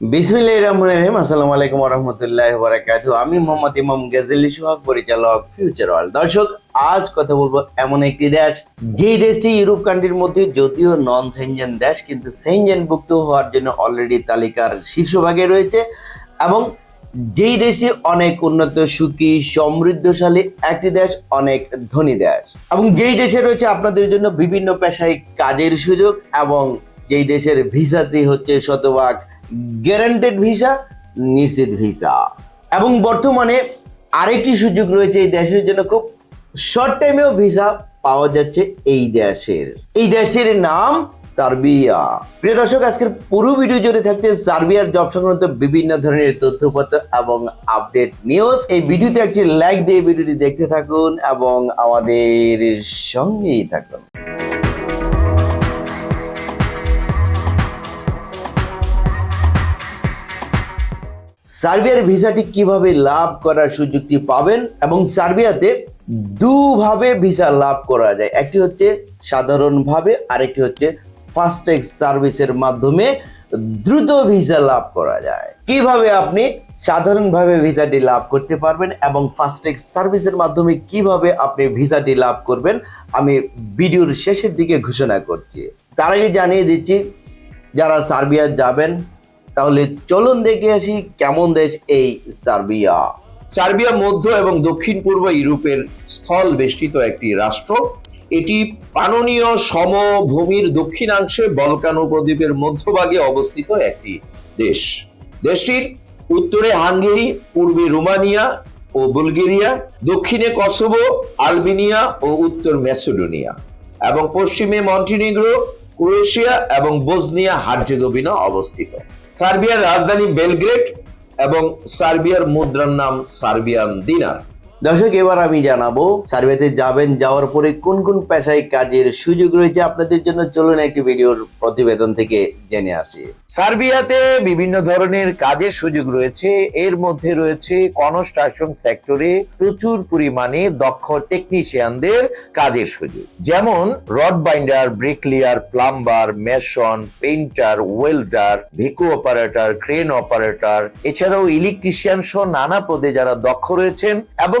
বিসমিল্লাহির রহমানির রহিম। আসসালামু আলাইকুম রাহমাতুল্লাহি ওয়া বারাকাতুহু আমি মোহাম্মদ ইমাম গাজী সোহাগ, পরিচালক ফিউচার ওয়ার্ল্ড দর্শক, আজ কথা বলব এমন একটি দেশ, যেই দেশটি ইউরোপ কান্ট্রির মধ্যে যদিও নন সেনজেন দেশ, কিন্তু সেনজেনভুক্ত হওয়ার জন্য অলরেডি তালিকার শীর্ষভাগে রয়েছে এবং যেই দেশটি অনেক উন্নত, সুখী, সমৃদ্ধশালী একটি দেশ, অনেক ধনী দেশ। এবং যেই দেশে রয়েছে আপনাদের জন্য বিভিন্ন পেশায় কাজের সুযোগ এবং যেই দেশের ভিসাটি হচ্ছে শতভাগ গ্যারান্টেড ভিসা নিশ্চিত ভিসা এবং বর্তমানে আরেকটি সুযোগ রয়েছে এই দেশের জন্য খুব শর্ট টাইমেও ভিসা পাওয়া যাচ্ছে এই দেশের। এই দেশের নাম সার্বিয়া। প্রিয় দর্শক, আজকের পুরো ভিডিও জুড়ে থাকছে সার্বিয়ার জব সংক্রান্ত বিভিন্ন ধরনের তথ্যপত্র এবং আপডেট নিউজ এই ভিডিওতে একটি লাইক দিয়ে ভিডিওটি দেখতে থাকুন এবং আমাদের সঙ্গেই থাকুন। সার্বিয়ার ভিসাটি কীভাবে লাভ করার সুযোগটি পাবেন এবং সার্বিয়াতে দুভাবে ভিসা লাভ করা যায়। একটি হচ্ছে সাধারণভাবে, আরেকটি হচ্ছে ফাস্ট্যাগ সার্ভিসের মাধ্যমে দ্রুত ভিসা লাভ করা যায়। কীভাবে আপনি সাধারণভাবে ভিসাটি লাভ করতে পারবেন এবং ফাস্ট্যাগ সার্ভিসের মাধ্যমে কীভাবে আপনি ভিসাটি লাভ করবেন, আমি ভিডিওর শেষের দিকে ঘোষণা করছি। তার আগে জানিয়ে দিচ্ছি, যারা সার্বিয়া যাবেন তাহলে চলুন দেখে আসি কেমন দেশ এই সার্বিয়া। সার্বিয়া মধ্য এবং দক্ষিণ পূর্ব ইউরোপের স্থল বেষ্টিত একটি রাষ্ট্র। এটি পাননীয় সমভূমির দক্ষিণাংশে বলকান উপদ্বীপের মধ্যভাগে অবস্থিত একটি দেশ। দেশটির উত্তরে হাঙ্গেরি, পূর্বে রোমানিয়া ও বুলগেরিয়া, দক্ষিণে কসোভো, আলবেনিয়া ও উত্তর ম্যাসেডোনিয়া এবং পশ্চিমে মন্টিনিগ্রো, ক্রোয়েশিয়া এবং বোসনিয়া হার্জেগোভিনা অবস্থিত। সার্বিয়ার রাজধানী বেলগ্রেড এবং সার্বিয়ার মুদ্রার নাম সার্বিয়ান দিনার। দর্শক, এবার আমি জানাব সার্বিয়াতে যাবেন, যাওয়ার পরে কোন কোন পেশায় কাজের সুযোগ রয়েছে আপনাদের জন্য? চলুন একটি ভিডিওর প্রতিবেদন থেকে জেনে আসি। সার্বিয়াতে বিভিন্ন ধরনের কাজের সুযোগ রয়েছে। এর মধ্যে রয়েছে কনস্ট্রাকশন সেক্টরে প্রচুর পরিমাণে দক্ষ টেকনিশিয়ানদের কাজের সুযোগ। যেমন rod binder bricklayer plumber mason painter welder Bhiku operator crane operator এছাড়াও ইলেকট্রিশিয়ান সহ নানা পদে যারা দক্ষ রয়েছেন এবং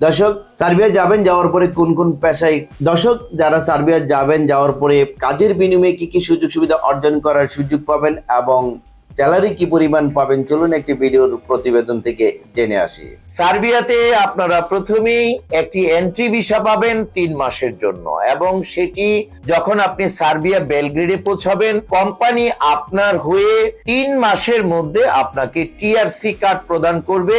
দর্শক, সার্বিয়া যাবেন যাওয়ার পরে কোন কোন পেশায়? দর্শক, যারা সার্বিয়া যাবেন যাওয়ার পরে কাজের বিনিময়ে কি কি সুযোগ সুবিধা অর্জন করার সুযোগ পাবেন এবং স্যালারি কি পরিমাণ পাবেন? চলুন একটি ভিডিওর প্রতিবেদন থেকে জেনে আসি। সার্বিয়াতে আপনারা প্রথমেই একটি এন্ট্রি ভিসা পাবেন তিন মাসের জন্য এবং সেটি যখন আপনি সার্বিয়া বেলগ্রেডে পৌঁছাবেন, কোম্পানি আপনার হয়ে তিন মাসের মধ্যে আপনাকে টিআরসি কার্ড প্রদান করবে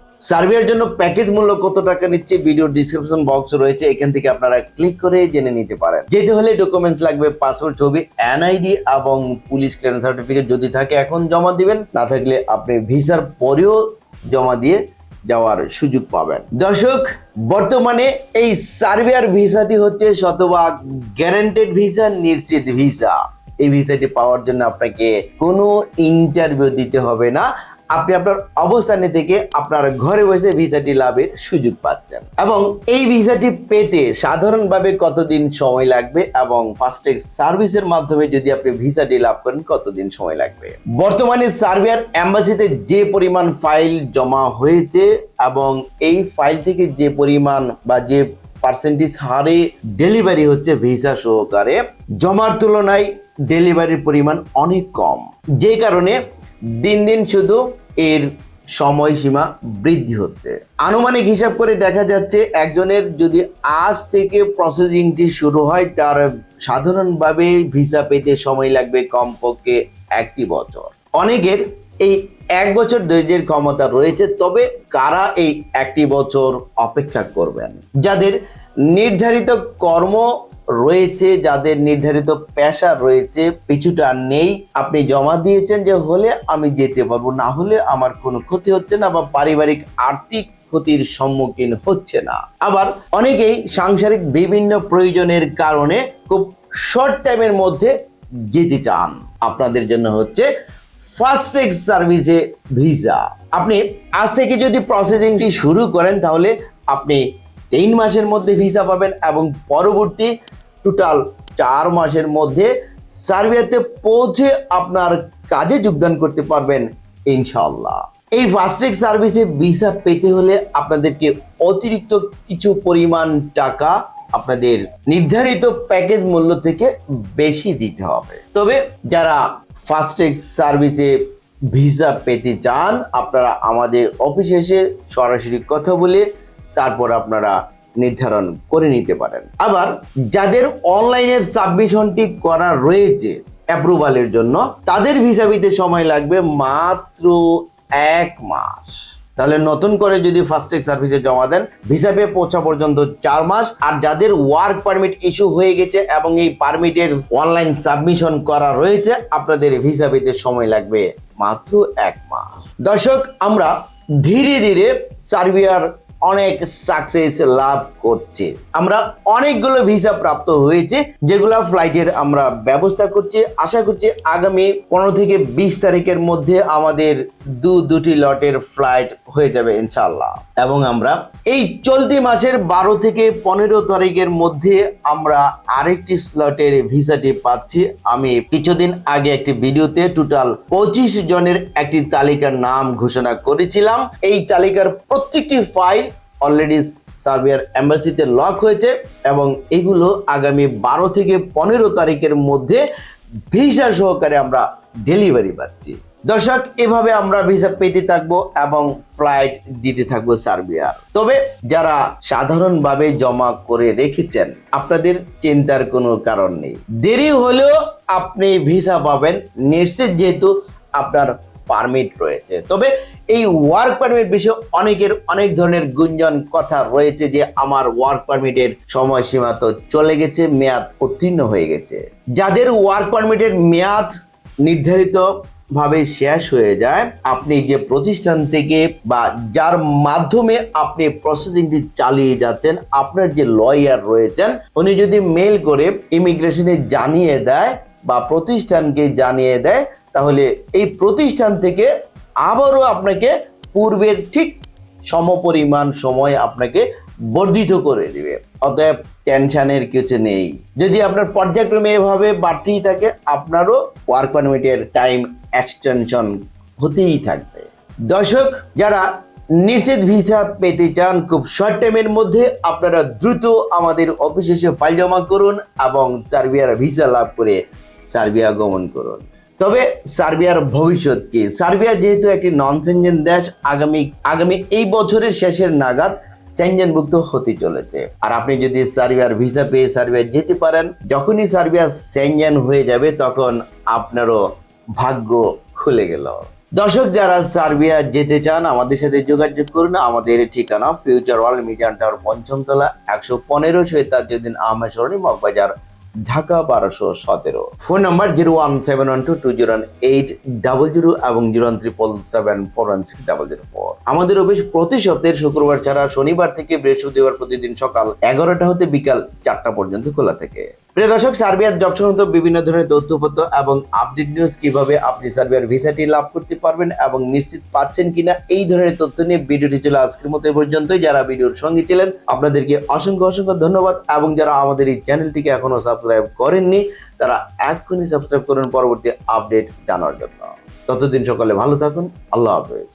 সার্বিয়ার জন্য প্যাকেজ মূল্য কত টাকা নিচ্ছে ভিডিও ডিসক্রিপশন বক্স রয়েছে, এখান থেকে আপনারা ক্লিক করে জেনে নিতে পারেন। যেতে হলে ডকুমেন্টস লাগবে পাসপোর্ট ছবি এনআইডি এবং পুলিশ ক্লিয়ারেন্স সার্টিফিকেট যদি থাকে এখন জমা দিবেন, না থাকলে আপনি ভিসার পরেও জমা দিয়ে যাওয়ার সুযোগ পাবেন। দর্শক, বর্তমানে এই সার্বিয়ার ভিসাটি হচ্ছে শতভাগ গ্যারান্টেড ভিসা নিশ্চিত ভিসা এই ভিসাটি পাওয়ার জন্য আপনাকে কোনো ইন্টারভিউ দিতে হবে না। আপনি আপনার অবস্থানে থেকে আপনার ঘরে বসে ভিসাটি লাভের সুযোগ পাচ্ছেন। এবং এই ভিসাটি পেতে সাধারণভাবে কতদিন সময় লাগবে এবং ফাস্ট্যাগ সার্ভিসের মাধ্যমে যদি আপনি ভিসাটি লাভ করেন, কতদিন সময় লাগবে? বর্তমানে সার্বিয়ার অ্যাম্বাসিতে যে পরিমাণ ফাইল জমা হয়েছে এবং এই ফাইল থেকে যে পরিমাণ বা যে পার্সেন্টেজ হারে ডেলিভারি হচ্ছে ভিসা সহকারে, জমার তুলনায় ডেলিভারির পরিমাণ অনেক কম। যে কারণে দিন দিন শুধু এর সময়সীমা বৃদ্ধি হচ্ছে। আনুমানিক হিসাব করে দেখা যাচ্ছে একজনের যদি আজ থেকে প্রসেসিংটি শুরু হয়, তার সাধারণভাবে ভিসা পেতে সময় লাগবে কমপক্ষে একটি বছর। অনেকের এই এক বছর ধৈর্যের ক্ষমতা রয়েছে, তবে কারা এই একটি বছর অপেক্ষা করবেন? যাদের নির্ধারিত কর্ম রয়েছে, যাদের নির্ধারিত পেশা রয়েছে, পিছুটা নেই। আপনি জমা দিয়েছেন যে হলে আমি যেতে পারব, না হলে আমার কোনো ক্ষতি হচ্ছে না বা পারিবারিক আর্থিক ক্ষতির সম্মুখীন হচ্ছে না। আবার অনেকেই সাংসারিক বিভিন্ন প্রয়োজনের কারণে খুব শর্ট টাইমের মধ্যে যেতে চান। আপনাদের জন্য হচ্ছে ফাস্ট্যাগ সার্ভিসে ভিসা আপনি আজ থেকে যদি প্রসেসিংটি শুরু করেন, তাহলে আপনি তিন মাসের মধ্যে ভিসা পাবেন এবং পরবর্তী টোটাল চার মাসের মধ্যে সার্বিয়াতে পৌঁছে আপনার কাজে যোগদান করতে পারবেন ইনশাল্লাহ এই ফাস্ট্যাগ সার্ভিসে ভিসা পেতে হলে আপনাদেরকে অতিরিক্ত কিছু পরিমাণ টাকা আপনাদের নির্ধারিত প্যাকেজ মূল্য থেকে বেশি দিতে হবে। তবে যারা ফাস্ট্যাগ সার্ভিসে ভিসা পেতে চান, আপনারা আমাদের অফিসে এসে সরাসরি কথা বলে তারপর আপনারা নির্ধারণ করে নিতে পারেন। আবার যাদের অনলাইনের সাবমিশনটি করা রয়েছে অ্যাপ্রুভালের জন্য, তাদের ভিসা পেতে সময় লাগবে মাত্র এক মাস। তাহলে নতুন করে যদি ফাস্ট্যাগ সার্ভিসে জমা দেন, ভিসা পেয়ে পৌঁছা পর্যন্ত চার মাস। আর যাদের ওয়ার্ক পারমিট ইস্যু হয়ে গেছে এবং এই পারমিটের অনলাইন সাবমিশন করা রয়েছে, আপনাদের ভিসা পেতে সময় লাগবে মাত্র এক মাস। দর্শক, আমরা ধীরে ধীরে সার্বিয়ার অনেক সাকসেস লাভ করছে। আমরা অনেকগুলো ভিসা প্রাপ্ত হয়েছে, যেগুলো ফ্লাইটের আমরা ব্যবস্থা করছি। আশা করছি আগামী পনেরো থেকে বিশ তারিখের মধ্যে আমাদের দু দুটি লটের ফ্লাইট হয়ে যাবে ইনশাল্লাহ এবং আমরা এই চলতি মাসের বারো থেকে পনেরো তারিখের মধ্যে আমরা আরেকটি স্লটের ভিসাটি পাচ্ছি। আমি কিছুদিন আগে একটি ভিডিওতে টোটাল পঁচিশ জনের একটি তালিকার নাম ঘোষণা করেছিলাম। এই তালিকার প্রত্যেকটি ফাইল অলরেডি সার্বিয়ার এম্বাসিতে লক হয়েছে এবং এগুলো আগামী বারো থেকে পনেরো তারিখের মধ্যে ভিসা সহকারে আমরা ডেলিভারি পাচ্ছি। দর্শক, এভাবে আমরা ভিসা পেতে থাকব এবং ফ্লাইট দিতে থাকব সার্বিয়ার তবে যারা সাধারণভাবে জমা করে রেখেছেন, আপনাদের চিন্তার কোনো কারণ নেই। দেরি হলেও আপনি ভিসা পাবেন। নিশ্চিত যেহেতু আপনার পারমিট রয়েছে। তবে এই ওয়ার্ক পারমিট বিষয়ে অনেকের অনেক ধরনের গুঞ্জন কথা রয়েছে যে আমার ওয়ার্ক পারমিটের সময়সীমা তো চলে গেছে, মেয়াদ উত্তীর্ণ হয়ে গেছে। যাদের ওয়ার্ক পারমিটের মেয়াদ নির্ধারিত ভাবে শেষ হয়ে যায়, আপনি যে প্রতিষ্ঠান থেকে বা যার মাধ্যমে আপনি প্রসেসিংটি চালিয়ে যাচ্ছেন, আপনার যে লয়ার রয়েছেন, উনি যদি মেল করে ইমিগ্রেশনে জানিয়ে দেয় বা প্রতিষ্ঠানকে জানিয়ে দেয়, তাহলে এই প্রতিষ্ঠান থেকে আবারও আপনাকে পূর্বের ঠিক সমপরিমাণ সময় আপনাকে বর্ধিত করে দিবে। অতএব টেনশনের কিছু নেই। যদি আপনার পর্যায়ক্রমে এভাবে বাড়তেই থাকে, আপনারও ওয়ার্ক পারমিটের টাইম এক্সটেনশন হতেই থাকবে। দর্শক, যারা নিশ্চিত ভিসা পেতে চান, খুব শর্ট টাইমের মধ্যে আপনারা দ্রুত আমাদের অফিসে এসে ফাইল জমা করুন এবং সার্বিয়ার ভিসা লাভ করে সার্বিয়া গমন করুন। তবে সার্বিয়ার ভবিষ্যৎ কি? সার্বিয়া যেহেতু একটি নন সেনজেন দেশ, আগামী আগামী এই বছরের শেষের নাগাদ সেনজেনভুক্ত হতে চলেছে। আর আপনি যদি সার্বিয়ার ভিসা পেয়ে সার্বিয়া যেতে পারেন, যখনই সার্বিয়া সেনজেন হয়ে যাবে, তখন আপনারও ভাগ্য খুলে গেল। দর্শক, যারা সার্বিয়া যেতে চান, আমাদের সাথে যোগাযোগ করুন। আমাদের ঠিকানা ফিউচার ওয়ার্ল্ড মিজান টাওয়ার পঞ্চম তলা একশো পনেরো শহীদাজুদ্দিন আহমেদ সরণি মগবাজার ঢাকা বারোশো সতেরো। Phone number zero one seven one two two zero eight double zero এবং zero one triple seven four one six double zero four. আমাদের অফিস প্রতি সপ্তাহের শুক্রবার ছাড়া শনিবার থেকে বৃহস্পতিবার প্রতিদিন সকাল এগারোটা হতে বিকাল চারটা পর্যন্ত খোলা থাকে। প্রিয় দর্শক, সার্বিয়ার জব সংক্রান্ত বিভিন্ন ধরনের তথ্যপত্র এবং আপডেট নিউজ কীভাবে আপনি সার্বিয়ার ভিসাটি লাভ করতে পারবেন এবং নিশ্চিত পাচ্ছেন কিনা এই ধরনের তথ্য নিয়ে ভিডিওটি ছিল আজকের মতো পর্যন্তই। যারা ভিডিওর সঙ্গে ছিলেন, আপনাদেরকে অসংখ্য অসংখ্য ধন্যবাদ এবং যারা আমাদের এই চ্যানেলটিকে এখনও সাবস্ক্রাইব করেননি, তারা এক্ষুনি সাবস্ক্রাইব করুন, পরবর্তী আপডেট জানার জন্য। ততদিন সকালে ভালো থাকুন, আল্লাহ হাফেজ।